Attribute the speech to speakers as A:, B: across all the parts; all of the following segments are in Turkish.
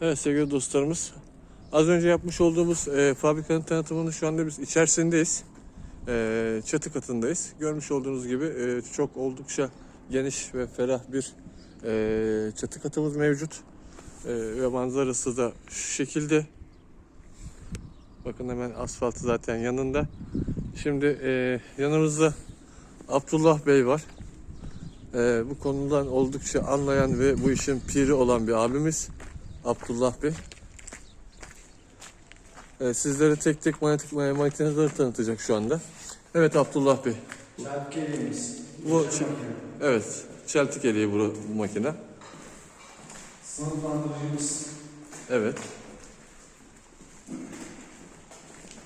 A: Evet sevgili dostlarımız. Az önce yapmış olduğumuz e, fabrikanın tanıtımının şu anda biz içerisindeyiz. E, çatı katındayız. Görmüş olduğunuz gibi e, çok oldukça geniş ve ferah bir e, çatı katımız mevcut. E, ve manzarası da şu şekilde. Bakın hemen asfaltı zaten yanında. Şimdi e, yanımızda Abdullah Bey var. E, bu konudan oldukça anlayan ve bu işin piri olan bir abimiz. Abdullah Bey. Evet, sizlere tek tek manyetik makineleri tanıtacak şu anda. Evet Abdullah Bey.
B: Çarpıkelimiz.
A: Bu evet çeltik eliği bu, bu makine.
B: Sınıflandırıcımız.
A: Evet.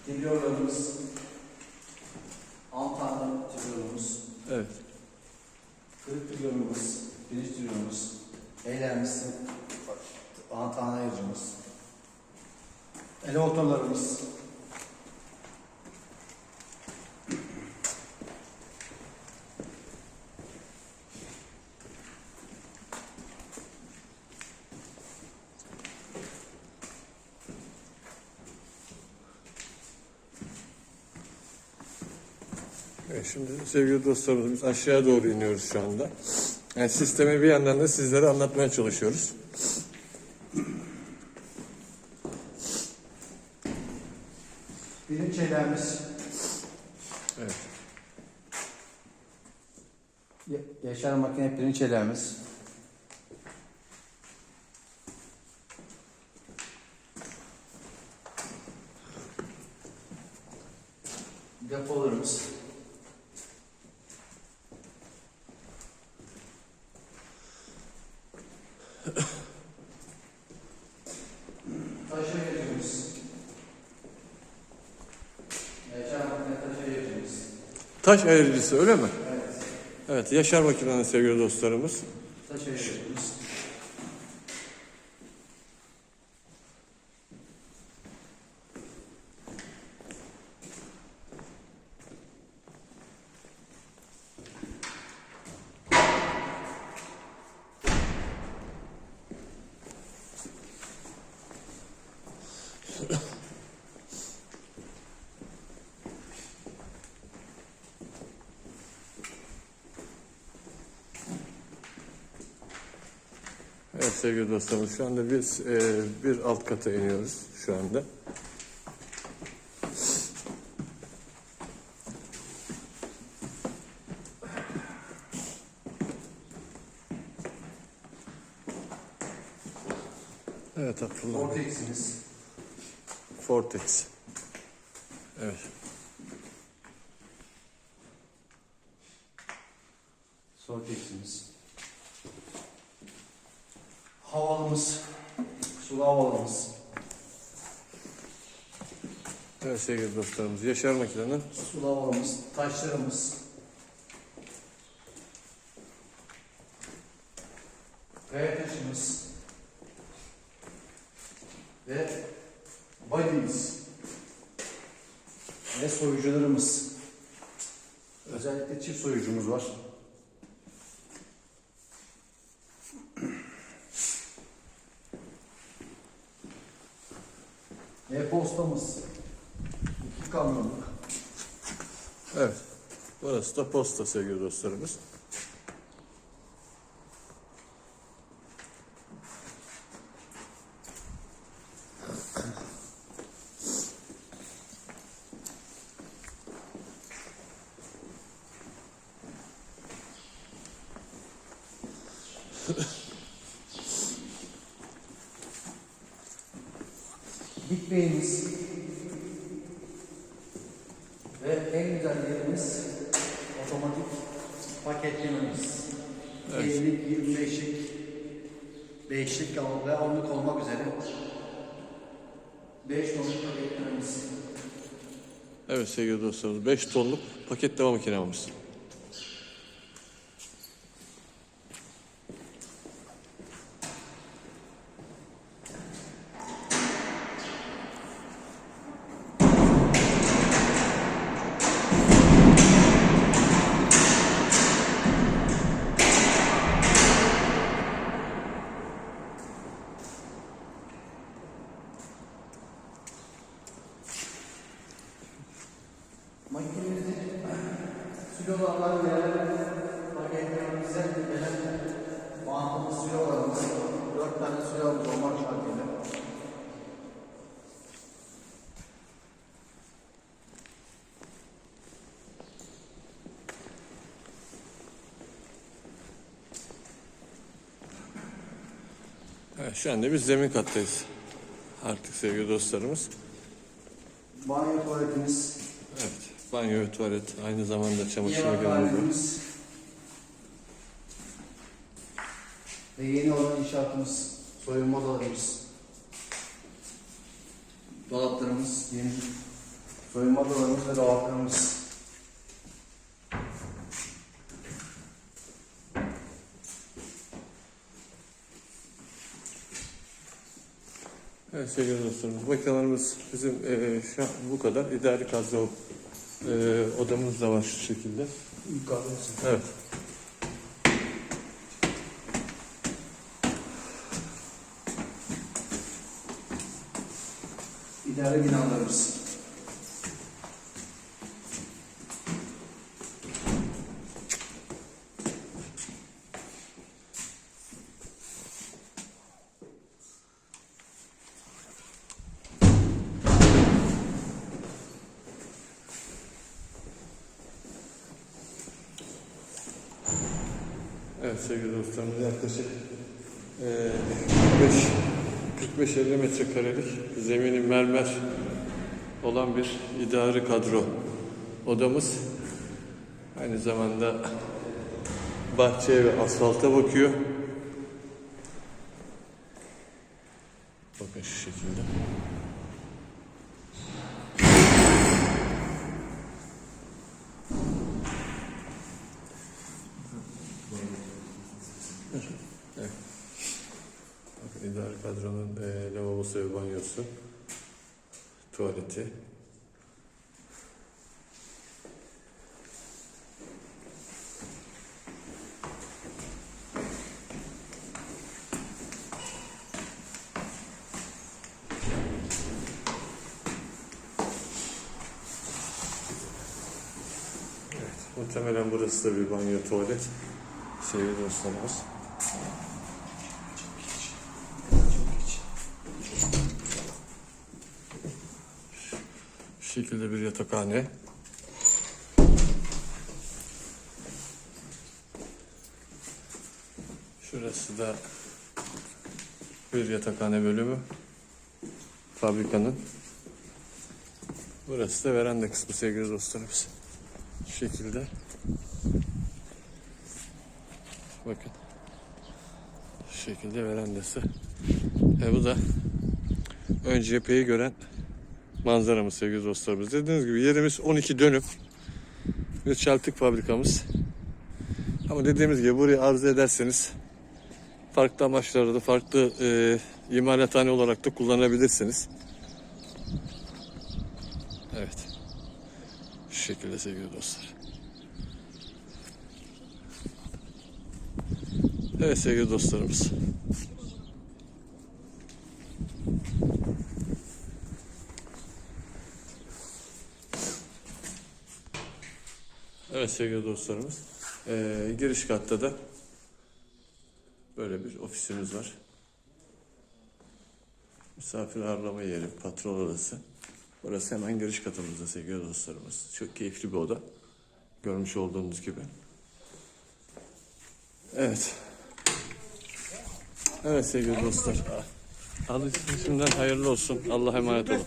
B: Geliyorlarımız. Antalya trilyonumuz.
A: Evet.
B: Kırık trilyonumuz. Pirinç trilyonumuz. Eylemimiz.
A: Evet, şimdi sevgili dostlarımız biz aşağıya doğru iniyoruz şu anda. Yani sistemi bir yandan da sizlere anlatmaya çalışıyoruz.
B: Pirinç eylemimiz.
A: Evet.
B: Ya- Yaşar makine pirinç eylemimiz. Depolarımız. Taş ayırıcımız. Yaşar makine taş ayırıcımız.
A: Taş ayırıcısı öyle mi?
B: Evet.
A: Evet Yaşar makinenin sevgili dostlarımız.
B: Taş.
A: Evet sevgili dostlarımız şu anda biz e, bir alt kata iniyoruz şu anda. Evet Abdullah Bey.
B: Vortex'imiz.
A: Vortex. Evet.
B: Havalımız. Sulu havalımız.
A: Evet sevgili dostlarımız Yaşar makinenin
B: Sulu havalımız. Taşlarımız. Kaya taşımız. Ve body'miz. Ve soyucularımız. Özellikle çift soyucumuz var. Ve postamız. İki kamyonluk.
A: Evet. Burası da posta sevgili dostlarımız.
B: Big Bey'imiz ve en güzel yerimiz otomatik paketlememiz.
A: Evet.
B: 50'lik, 25'lik, 5'lik ve 10'luk olmak üzere 5 tonluk paketlememiz.
A: Evet sevgili dostlarımız 5 tonluk paketleme makinemiz.
B: Tane filolarımız olmak şartıyla.
A: Evet, şu anda biz zemin kattayız. Artık sevgili dostlarımız.
B: Banyo tuvaletimiz,
A: Evet. Banyo ve tuvalet aynı zamanda çamaşır makinemiz var.
B: yemekhanemiz ve yeni olan inşaatımız, soyunma dolabımız, dolaplarımız, yeni soyunma dolabımız ve dolaplarımız.
A: Evet sevgili dostlarımız, makinalarımız bizim eee, şu an bu kadar. İdari kadro eee, odamız da var şu şekilde.
B: Yukarıda?
A: Evet.
B: İdare binalarımız.
A: Evet sevgili dostlarımız yaklaşık eee 45 50 metrekarelik zemini mermer olan bir idari kadro odamız. Aynı zamanda bahçeye ve asfalta bakıyor. Bakın şu şekilde. Bakın idari kadronun eee lavabosu ve banyosu. Tuvaleti. Muhtemelen burası da bir banyo tuvalet. Sevgili dostlarımız. Şu şekilde bir yatakhane. Şurası da bir yatakhane bölümü. Fabrikanın. Burası da veranda kısmı sevgili dostlarımız. Şu şekilde. Bakın. Şu şekilde verandası. E bu da ön cepheyi gören manzaramız sevgili dostlarımız. Dediğiniz gibi yerimiz 12 dönüm. Bir çeltik fabrikamız. Ama dediğimiz gibi burayı arzu ederseniz farklı amaçlarda da farklı e, imalathane olarak da kullanabilirsiniz. Evet. Şu şekilde sevgili dostlar. Evet sevgili dostlarımız. Evet sevgili dostlarımız. Ee, giriş katta da böyle bir ofisimiz var. Misafir ağırlama yeri, patron odası. Burası hemen giriş katımızda sevgili dostlarımız. Çok keyifli bir oda. Görmüş olduğunuz gibi. Evet. Evet sevgili dostlar. Adı şimdiden hayırlı olsun. Allah'a emanet olun.